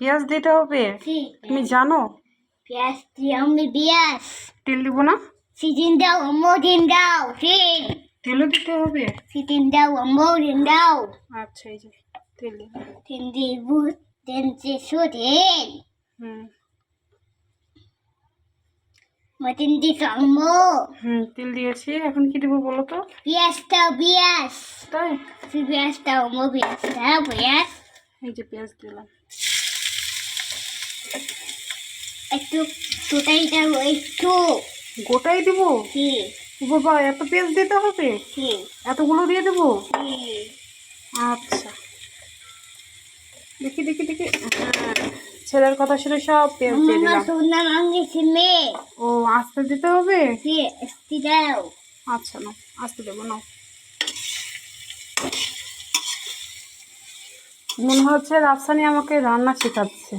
পেঁয়াজ দিতে হবে? তুমি জানো? পেঁয়াজ দিয়ে আমি পেঁয়াজ। তেল দিব না? সিজিন দাও আমো দিন দাও ঠিক। তেলও দিতে হবে? সিজিন দাও আমো দিন দাও। আচ্ছা এই যে তেল। তিন দিব তিন চিশু দিন হুম। মতিন দি আমো হুম তেল দিয়েছি। এখন কি দেবো বলো তো? পেঁয়াজ দাও পেঁয়াজ। তাই? সি পেঁয়াজ দাও আমো পেঁয়াজ দাও পেঁয়াজ। এই যে পেঁয়াজ দিলাম। একটু তোটাই দাও একটু। গোটাই দিব? ও বাবা এত পেঁয়াজ দিতে হবে? সি এতগুলো দিয়ে দেবো? আচ্ছা। দেখি দেখি দেখি। ছেলের কথা শুনে সব পেঁয়াজ দিয়ে দিলাম। সোনা মাঙ্গেছি ও আস্তে দিতে হবে? এসটি দাও। আচ্ছা না আস্তে দেবো না মনে হচ্ছে রাফসানি আমাকে রান্না শেখাচ্ছে।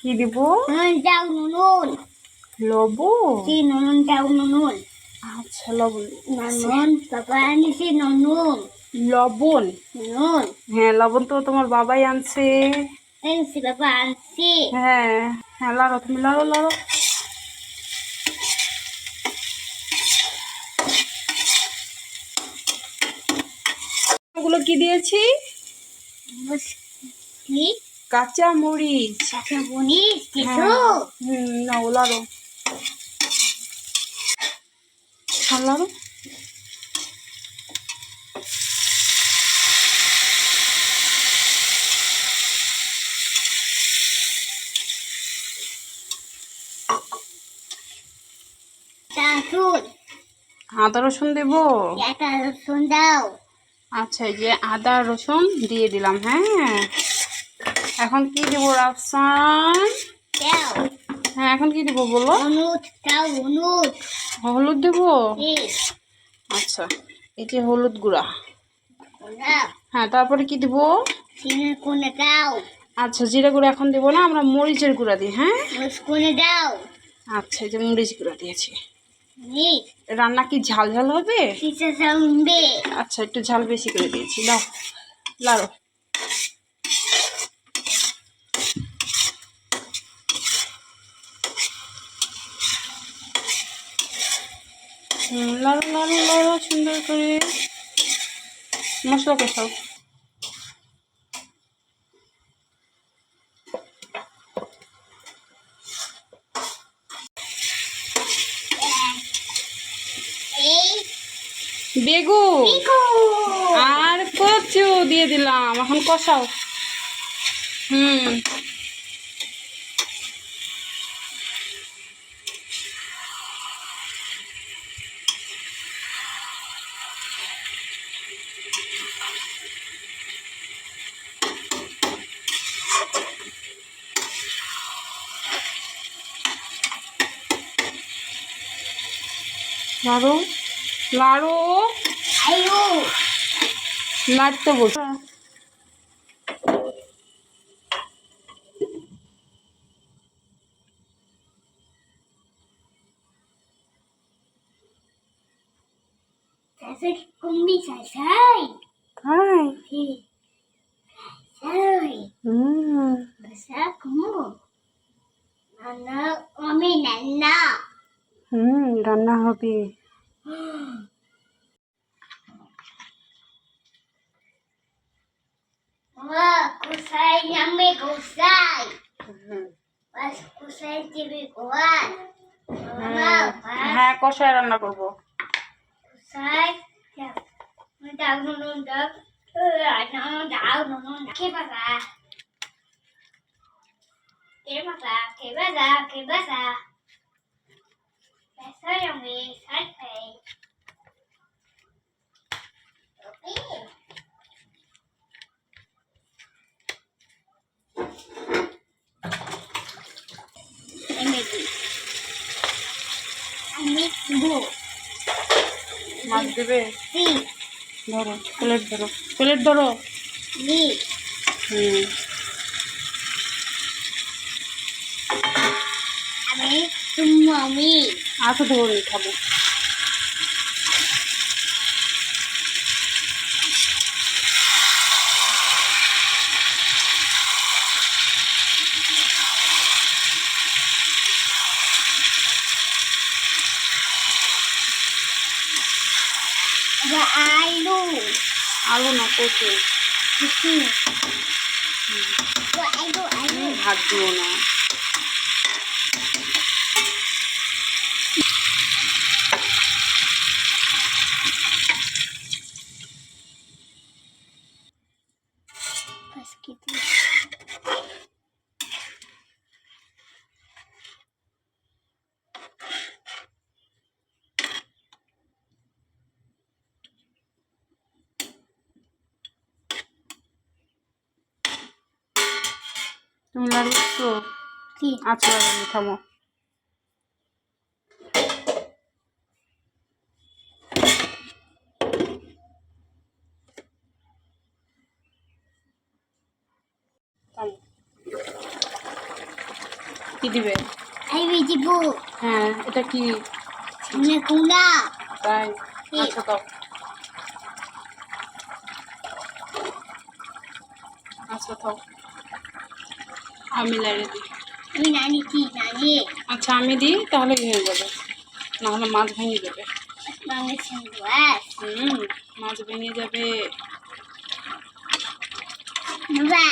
কি দিব? লবণ? নুন আচ্ছা লবণ। লবণ? নুন। হ্যাঁ লবণ তো তোমার বাবাই আনছে বাবা আনছি। হ্যাঁ। হ্যাঁ লাড়ো তুমি লাড়ো লাড়ো। ওগুলো কি দিয়েছি? কাঁচা মরিচ। হ্যাঁ। হুম আর লাড়ো? আদা রসুন দেবো? রসুন দাও। আচ্ছা এই যে আদা রসুন দিয়ে দিলাম হ্যাঁ। এখন কি দেবো রাফসান? হ্যাঁ এখন কি দেবো বলো? হলুদ দাও হলুদ। হলুদ দেবো? আচ্ছা এই যে হলুদ গুঁড়া। হ্যাঁ তারপরে কি দেবো? আচ্ছা জিরা গুঁড়া এখন দেবো না আমরা মরিচের গুঁড়া দিই হ্যাঁ? আচ্ছা এই যে মরিচ গুঁড়া দিয়েছি। রান্না কি ঝাল ঝাল হবে? আচ্ছা একটু ঝাল বেশি করে দিয়েছি। দাও লাড়ো লাড়ো লাড়ো লাড়ো সুন্দর করে। মশলা কষাও এই পিকো আর কচু দিয়ে দিলাম। এখন কষাও। হুম। লাড়ো লাড়ো? নাড়তে বস। তাসে কুম্বি সাই তাই কি সাই হুম। বাসা কুমু নানা আমি নানা হুম রান্না হবে। মা কুসাই নামে কুসাই হুম। বাস কুসাই দিবি কোয়ান মা বাস হ্যাঁ কষায় রান্না করব কুসাই দাও নুন দাও নুন দাও নুন কে বাবা কে বাবা কে বাবা কে বাবা Besar yang besar, hey. Oke. লিখব মাছ দেবে? ধরো প্লেট ধরো। প্লেট ধরো। হুম। আমি তুমি আসো ধরে খাব। এবার আলু আলু না কচু কিছু এবার আলু আলু ভাত দিও না বাস কিছু তুমি লাড়ু তো কি? আচ্ছা আমি থামো। কি দিবে? আমি দিব হ্যাঁ এটা কি? সামনে কুমড়া। তাই? আচ্ছা দাও। আচ্ছা দাও আমি লাড়ে দিই। আমি নানি কি নানি? আচ্ছা আমি দিই তাহলে ভেঙে যাবে। নাহলে মাছ ভেঙে যাবে। হুম মাছ ভেঙে যাবে। বাবা